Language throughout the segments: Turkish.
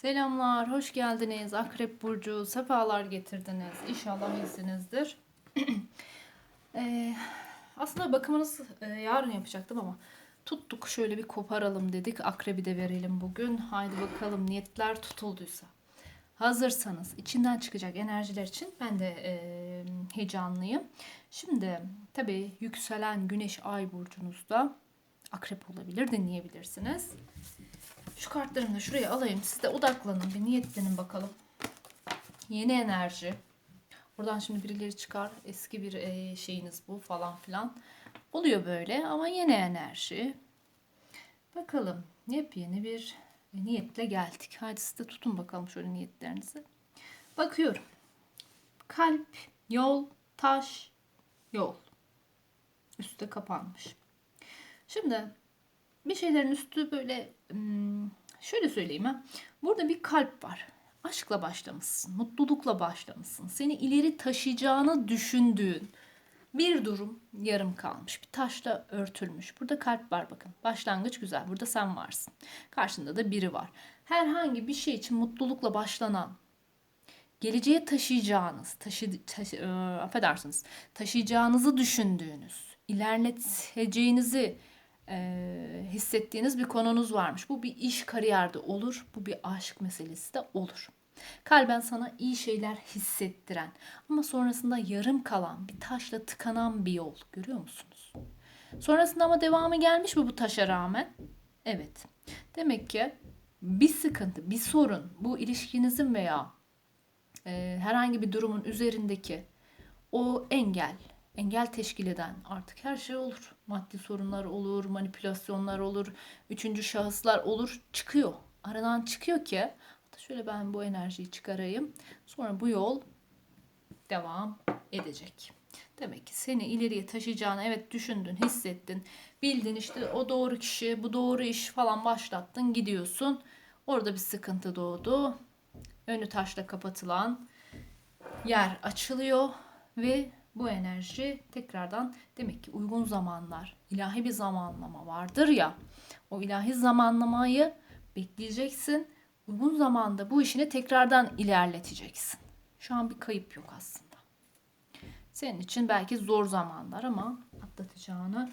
Selamlar, hoş geldiniz. Akrep Burcu, sefalar getirdiniz. İnşallah iyisinizdir. Ee, aslında bakımınız e, yarın yapacaktım ama tuttuk şöyle bir koparalım dedik. Akrebi de verelim bugün. Haydi bakalım niyetler tutulduysa. Hazırsanız içinden çıkacak enerjiler için ben de e, heyecanlıyım. Şimdi tabii yükselen güneş ay burcunuzda akrep olabilir dinleyebilirsiniz. Şu kartlarımı da şuraya alayım. Siz de odaklanın. Bir niyetlenin bakalım. Yeni enerji. Buradan şimdi birileri çıkar. Eski bir e, şeyiniz bu falan filan. Oluyor böyle ama yeni enerji. Bakalım. Yepyeni bir niyetle geldik. Hadi siz de tutun bakalım şöyle niyetlerinizi. Bakıyorum. Kalp, yol, taş, yol. Üstte kapanmış. Şimdi bir şeylerin üstü böyle hmm, şöyle söyleyeyim ha. Burada bir kalp var. Aşkla başlamışsın, mutlulukla başlamışsın. Seni ileri taşıyacağını düşündüğün bir durum yarım kalmış. Bir taşla örtülmüş. Burada kalp var bakın. Başlangıç güzel. Burada sen varsın. Karşında da biri var. Herhangi bir şey için mutlulukla başlanan geleceğe taşıyacağınız, taşı, taşı e, affedersiniz, taşıyacağınızı düşündüğünüz, ilerleteceğinizi e, hissettiğiniz bir konunuz varmış. Bu bir iş kariyerde olur, bu bir aşk meselesi de olur. Kalben sana iyi şeyler hissettiren ama sonrasında yarım kalan, bir taşla tıkanan bir yol görüyor musunuz? Sonrasında ama devamı gelmiş mi bu taşa rağmen? Evet. Demek ki bir sıkıntı, bir sorun bu ilişkinizin veya e, herhangi bir durumun üzerindeki o engel, engel teşkil eden artık her şey olur. Maddi sorunlar olur, manipülasyonlar olur, üçüncü şahıslar olur, çıkıyor. Aradan çıkıyor ki hatta şöyle ben bu enerjiyi çıkarayım. Sonra bu yol devam edecek. Demek ki seni ileriye taşıyacağını evet düşündün, hissettin, bildin işte o doğru kişi, bu doğru iş falan başlattın, gidiyorsun. Orada bir sıkıntı doğdu. Önü taşla kapatılan yer açılıyor ve bu enerji tekrardan demek ki uygun zamanlar, ilahi bir zamanlama vardır ya. O ilahi zamanlamayı bekleyeceksin. Uygun zamanda bu işini tekrardan ilerleteceksin. Şu an bir kayıp yok aslında. Senin için belki zor zamanlar ama atlatacağını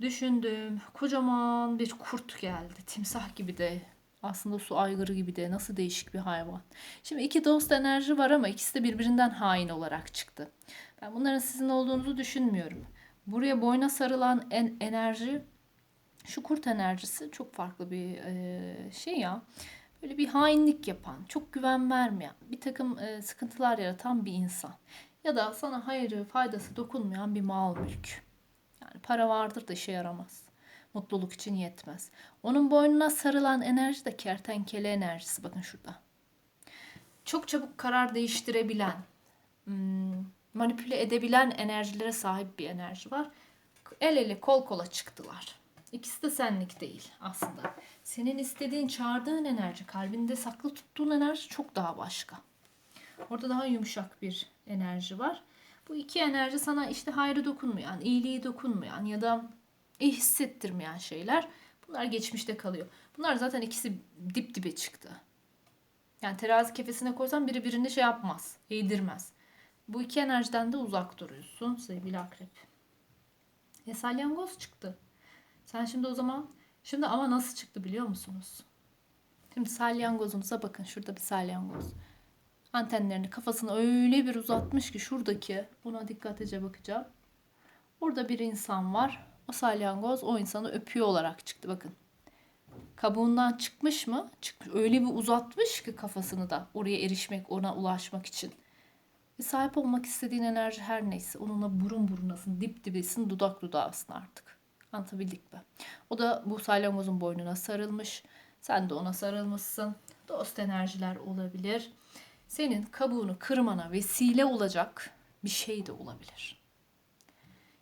düşündüm. Kocaman bir kurt geldi. Timsah gibi de aslında su aygırı gibi de nasıl değişik bir hayvan. Şimdi iki dost enerji var ama ikisi de birbirinden hain olarak çıktı. Ben bunların sizin olduğunuzu düşünmüyorum. Buraya boyna sarılan en enerji şu kurt enerjisi çok farklı bir e, şey ya. Böyle bir hainlik yapan, çok güven vermeyen, bir takım e, sıkıntılar yaratan bir insan. Ya da sana hayrı, faydası dokunmayan bir mal mülk. Yani para vardır da işe yaramaz. Mutluluk için yetmez. Onun boynuna sarılan enerji de kertenkele enerjisi. Bakın şurada. Çok çabuk karar değiştirebilen, hmm, manipüle edebilen enerjilere sahip bir enerji var. El ele kol kola çıktılar. İkisi de senlik değil aslında. Senin istediğin, çağırdığın enerji, kalbinde saklı tuttuğun enerji çok daha başka. Orada daha yumuşak bir enerji var. Bu iki enerji sana işte hayrı dokunmayan, iyiliği dokunmayan ya da iyi hissettirmeyen şeyler. Bunlar geçmişte kalıyor. Bunlar zaten ikisi dip dibe çıktı. Yani terazi kefesine koysan biri birini şey yapmaz, eğdirmez. Bu iki enerjiden de uzak duruyorsun sevgili akrep. E salyangoz çıktı. Sen şimdi o zaman şimdi ama nasıl çıktı biliyor musunuz? Şimdi salyangozunuza bakın şurada bir salyangoz. Antenlerini kafasını öyle bir uzatmış ki şuradaki buna dikkatlice bakacağım. Burada bir insan var. O salyangoz o insanı öpüyor olarak çıktı bakın. Kabuğundan çıkmış mı? Çıkmış. Öyle bir uzatmış ki kafasını da oraya erişmek, ona ulaşmak için. Ve sahip olmak istediğin enerji her neyse onunla burun burunasın, dip dibesin, dudak dudağısın artık. Anlatabildik mi? O da bu salyangozun boynuna sarılmış. Sen de ona sarılmışsın. Dost enerjiler olabilir. Senin kabuğunu kırmana vesile olacak bir şey de olabilir.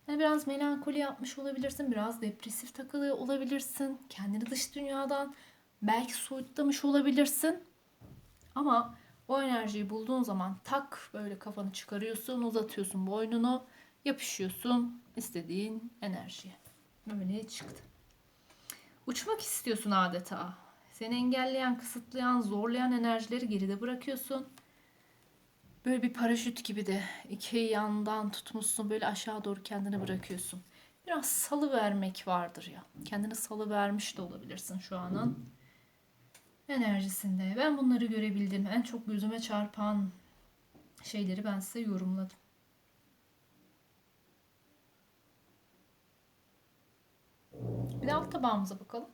Yani biraz melankoli yapmış olabilirsin, biraz depresif takılıyor olabilirsin, kendini dış dünyadan belki soyutlamış olabilirsin. Ama o enerjiyi bulduğun zaman tak böyle kafanı çıkarıyorsun, uzatıyorsun boynunu, yapışıyorsun istediğin enerjiye. Böyle çıktı. Uçmak istiyorsun adeta. Seni engelleyen, kısıtlayan, zorlayan enerjileri geride bırakıyorsun. Böyle bir paraşüt gibi de iki yandan tutmuşsun böyle aşağı doğru kendini bırakıyorsun. Biraz salı vermek vardır ya. Kendini salı vermiş de olabilirsin şu anın enerjisinde. Ben bunları görebildim. En çok gözüme çarpan şeyleri ben size yorumladım. Bir de alt tabağımıza bakalım.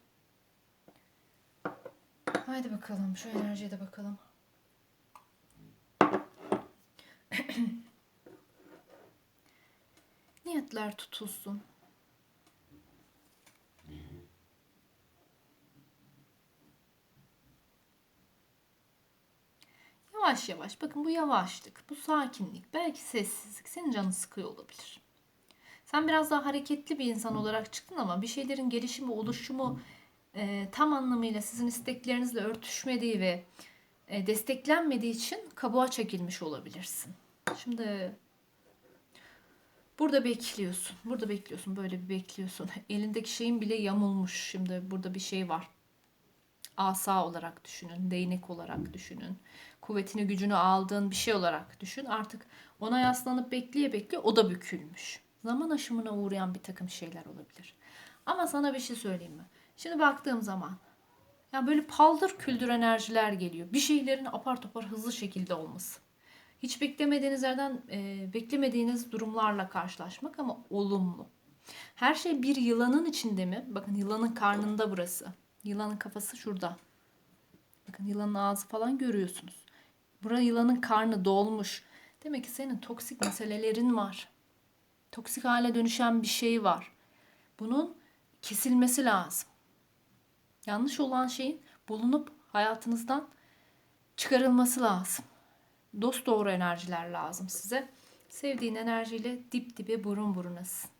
Haydi bakalım şu enerjiye de bakalım. Niyetler tutulsun. Yavaş yavaş. Bakın bu yavaşlık, bu sakinlik, belki sessizlik senin canını sıkıyor olabilir. Sen biraz daha hareketli bir insan olarak çıktın ama bir şeylerin gelişimi, oluşumu e, tam anlamıyla sizin isteklerinizle örtüşmediği ve e, desteklenmediği için kabuğa çekilmiş olabilirsin. Şimdi burada bekliyorsun. Burada bekliyorsun. Böyle bir bekliyorsun. Elindeki şeyin bile yamulmuş. Şimdi burada bir şey var. Asa olarak düşünün. Değnek olarak düşünün. Kuvvetini gücünü aldığın bir şey olarak düşün. Artık ona yaslanıp bekleye bekleye o da bükülmüş. Zaman aşımına uğrayan bir takım şeyler olabilir. Ama sana bir şey söyleyeyim mi? Şimdi baktığım zaman yani böyle paldır küldür enerjiler geliyor. Bir şeylerin apar topar hızlı şekilde olması. Hiç beklemediğiniz yerden e, beklemediğiniz durumlarla karşılaşmak ama olumlu. Her şey bir yılanın içinde mi? Bakın yılanın karnında burası. Yılanın kafası şurada. Bakın yılanın ağzı falan görüyorsunuz. Burada yılanın karnı dolmuş. Demek ki senin toksik meselelerin var. Toksik hale dönüşen bir şey var. Bunun kesilmesi lazım. Yanlış olan şeyin bulunup hayatınızdan çıkarılması lazım. Dost doğru enerjiler lazım size. Sevdiğin enerjiyle dip dibe burun burunasın.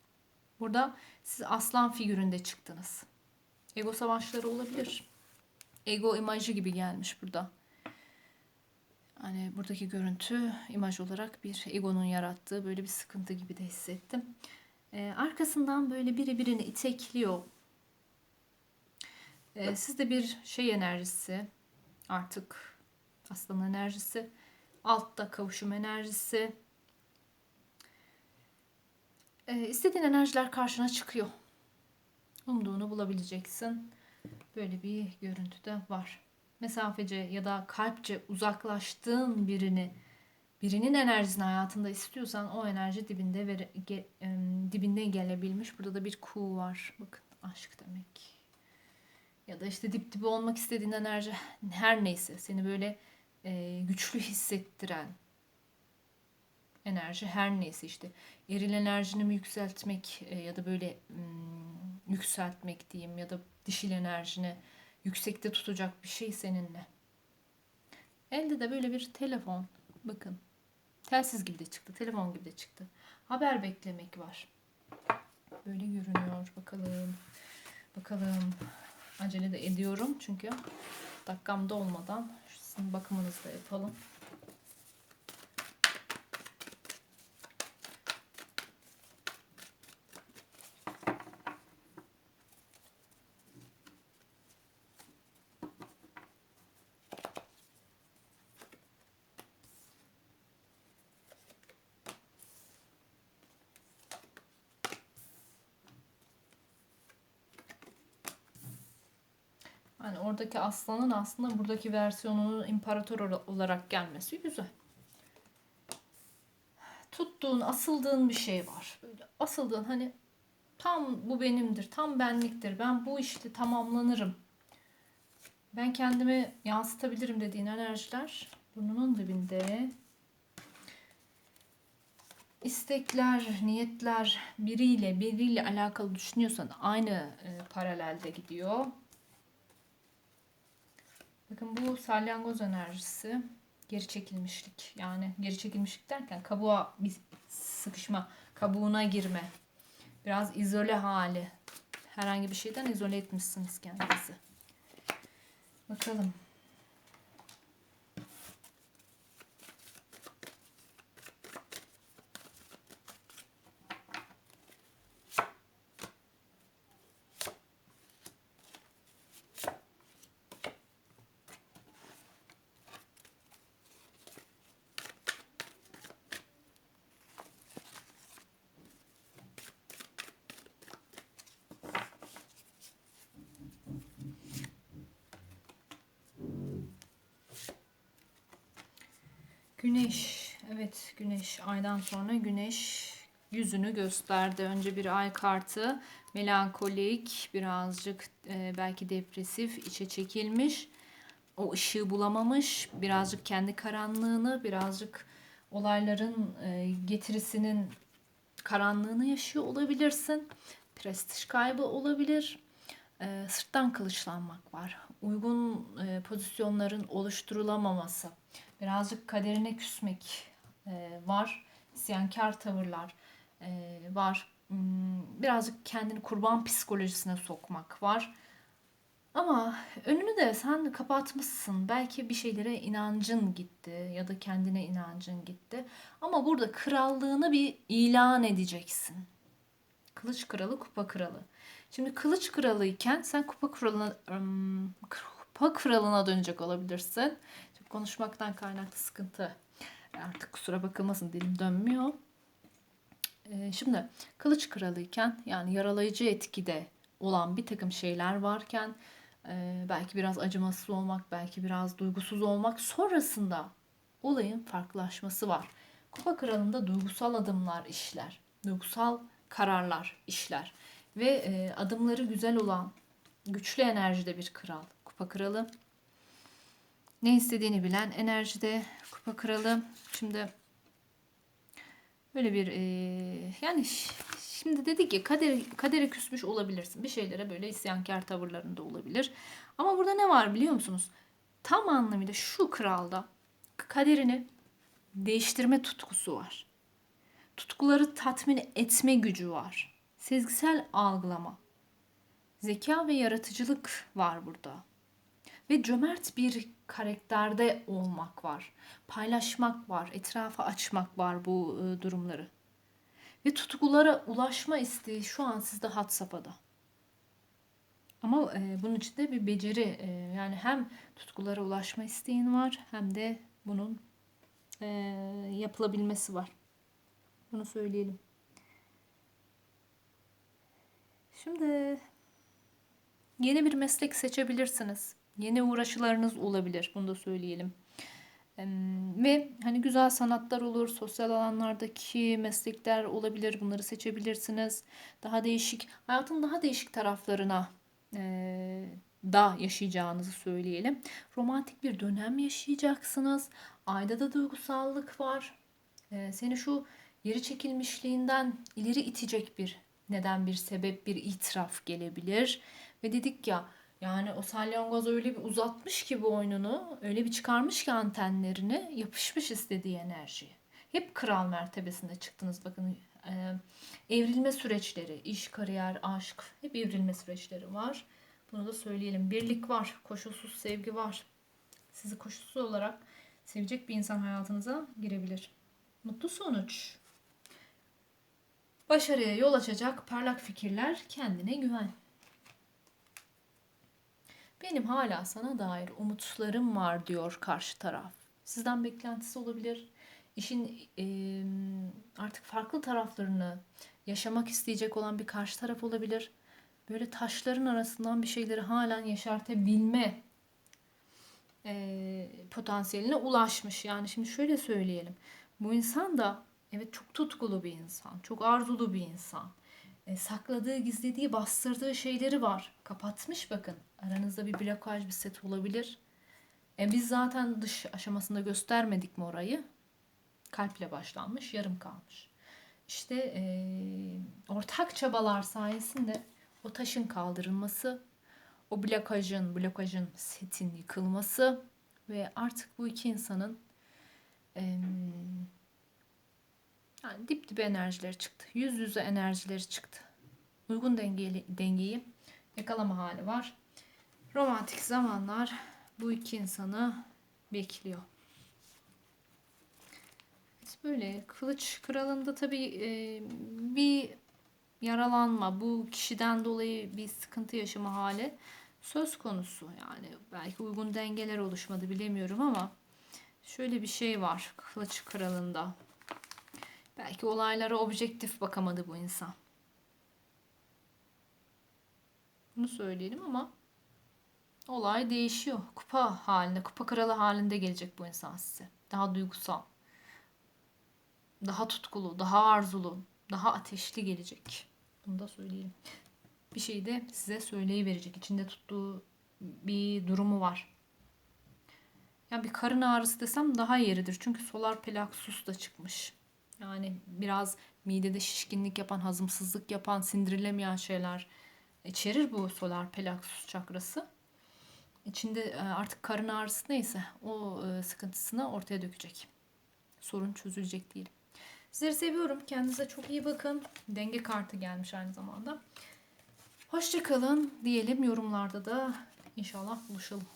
Burada siz aslan figüründe çıktınız. Ego savaşları olabilir. Ego imajı gibi gelmiş burada. Hani buradaki görüntü imaj olarak bir egonun yarattığı böyle bir sıkıntı gibi de hissettim. Ee, arkasından böyle biri birini itekliyor. Ee, sizde bir şey enerjisi artık aslan enerjisi. Altta kavuşum enerjisi. Ee, istediğin enerjiler karşına çıkıyor. Umduğunu bulabileceksin. Böyle bir görüntü de var. Mesafece ya da kalpçe uzaklaştığın birini birinin enerjisini hayatında istiyorsan o enerji dibinde ve ge, e, dibinde gelebilmiş. Burada da bir ku var. Bakın aşk demek. Ya da işte dip dibi olmak istediğin enerji her neyse seni böyle e, güçlü hissettiren enerji her neyse işte eril enerjini mi yükseltmek e, ya da böyle hmm, yükseltmek diyeyim ya da dişil enerjini yüksekte tutacak bir şey seninle. Elde de böyle bir telefon. Bakın. Telsiz gibi de çıktı. Telefon gibi de çıktı. Haber beklemek var. Böyle görünüyor. Bakalım. Bakalım. Acele de ediyorum çünkü dakikamda olmadan sizin bakımınızı da yapalım. Hani oradaki aslanın aslında buradaki versiyonunun imparator olarak gelmesi güzel. Tuttuğun, asıldığın bir şey var. Böyle asıldığın hani tam bu benimdir, tam benliktir. Ben bu işte tamamlanırım. Ben kendimi yansıtabilirim dediğin enerjiler burnunun dibinde. İstekler, niyetler biriyle biriyle alakalı düşünüyorsan aynı e, paralelde gidiyor. Bakın bu salyangoz enerjisi geri çekilmişlik. Yani geri çekilmişlik derken kabuğa bir sıkışma, kabuğuna girme. Biraz izole hali. Herhangi bir şeyden izole etmişsiniz kendinizi. Bakalım. Güneş. Evet güneş. Aydan sonra güneş yüzünü gösterdi. Önce bir ay kartı. Melankolik, birazcık e, belki depresif, içe çekilmiş. O ışığı bulamamış. Birazcık kendi karanlığını, birazcık olayların e, getirisinin karanlığını yaşıyor olabilirsin. Prestij kaybı olabilir. E, sırttan kılıçlanmak var. Uygun e, pozisyonların oluşturulamaması. Birazcık kaderine küsmek e, var. İsyankar tavırlar e, var. Hmm, Birazcık kendini kurban psikolojisine sokmak var. Ama önünü de sen kapatmışsın. Belki bir şeylere inancın gitti ya da kendine inancın gitti. Ama burada krallığını bir ilan edeceksin. Kılıç kralı, kupa kralı. Şimdi kılıç kralı iken sen kupa kralına ım, kupa kralına dönecek olabilirsin. Konuşmaktan kaynaklı sıkıntı. Artık kusura bakılmasın dilim dönmüyor. Ee, şimdi kılıç kralıyken yani yaralayıcı etkide olan bir takım şeyler varken e, belki biraz acımasız olmak, belki biraz duygusuz olmak sonrasında olayın farklılaşması var. Kupa kralında duygusal adımlar işler, duygusal kararlar işler ve e, adımları güzel olan güçlü enerjide bir kral. Kupa kralı ne istediğini bilen enerjide kupa kralı. Şimdi böyle bir e, yani şimdi dedik ki kadere, kadere küsmüş olabilirsin. Bir şeylere böyle isyankar tavırlarında olabilir. Ama burada ne var biliyor musunuz? Tam anlamıyla şu kralda kaderini değiştirme tutkusu var. Tutkuları tatmin etme gücü var. Sezgisel algılama. Zeka ve yaratıcılık var burada. Ve cömert bir karakterde olmak var. Paylaşmak var, etrafa açmak var bu e, durumları. Ve tutkulara ulaşma isteği şu an sizde had safhada. Ama e, bunun için de bir beceri e, yani hem tutkulara ulaşma isteğin var hem de bunun yapılabilmesi var. Bunu söyleyelim. Şimdi yeni bir meslek seçebilirsiniz. Yeni uğraşılarınız olabilir. Bunu da söyleyelim. Ve hani güzel sanatlar olur, sosyal alanlardaki meslekler olabilir. Bunları seçebilirsiniz. Daha değişik, hayatın daha değişik taraflarına e, da yaşayacağınızı söyleyelim. Romantik bir dönem yaşayacaksınız. Ayda da duygusallık var. E, seni şu geri çekilmişliğinden ileri itecek bir neden, bir sebep, bir itiraf gelebilir. Ve dedik ya yani o salyangoz öyle bir uzatmış ki bu oyununu, öyle bir çıkarmış ki antenlerini, yapışmış istediği enerjiye. Hep kral mertebesinde çıktınız bakın. e, evrilme süreçleri, iş, kariyer, aşk, hep evrilme süreçleri var. Bunu da söyleyelim. Birlik var, koşulsuz sevgi var. Sizi koşulsuz olarak sevecek bir insan hayatınıza girebilir. Mutlu sonuç. Başarıya yol açacak parlak fikirler, kendine güven. Benim hala sana dair umutlarım var diyor karşı taraf. Sizden beklentisi olabilir. İşin e, artık farklı taraflarını yaşamak isteyecek olan bir karşı taraf olabilir. Böyle taşların arasından bir şeyleri halen yaşartabilme e, potansiyeline ulaşmış. Yani şimdi şöyle söyleyelim. Bu insan da evet çok tutkulu bir insan, çok arzulu bir insan. E, sakladığı, gizlediği, bastırdığı şeyleri var. Kapatmış bakın. Aranızda bir blokaj, bir set olabilir. E, biz zaten dış aşamasında göstermedik mi orayı? Kalple başlanmış, yarım kalmış. İşte e, ortak çabalar sayesinde o taşın kaldırılması, o blokajın, blokajın setin yıkılması ve artık bu iki insanın yani dip dibe enerjileri çıktı. Yüz yüze enerjileri çıktı. Uygun dengeli, dengeyi yakalama hali var. Romantik zamanlar bu iki insanı bekliyor. Böyle kılıç kralında tabii e, bir yaralanma, bu kişiden dolayı bir sıkıntı yaşama hali söz konusu. Yani belki uygun dengeler oluşmadı bilemiyorum ama şöyle bir şey var kılıç kralında. Belki olaylara objektif bakamadı bu insan. Bunu söyleyelim ama olay değişiyor. Kupa halinde, kupa kralı halinde gelecek bu insan size. Daha duygusal. daha tutkulu, daha arzulu, daha ateşli gelecek. Bunu da söyleyelim. Bir şey de size söyleyiverecek. İçinde tuttuğu bir durumu var. Yani bir karın ağrısı desem daha yeridir. Çünkü solar plexus da çıkmış. Yani biraz midede şişkinlik yapan, hazımsızlık yapan, sindirilemeyen şeyler içerir bu solar plexus çakrası. İçinde e, artık karın ağrısı neyse o e, sıkıntısını ortaya dökecek. Sorun çözülecek değil. Sizleri seviyorum. Kendinize çok iyi bakın. Denge kartı gelmiş aynı zamanda. Hoşçakalın diyelim. Yorumlarda da inşallah buluşalım.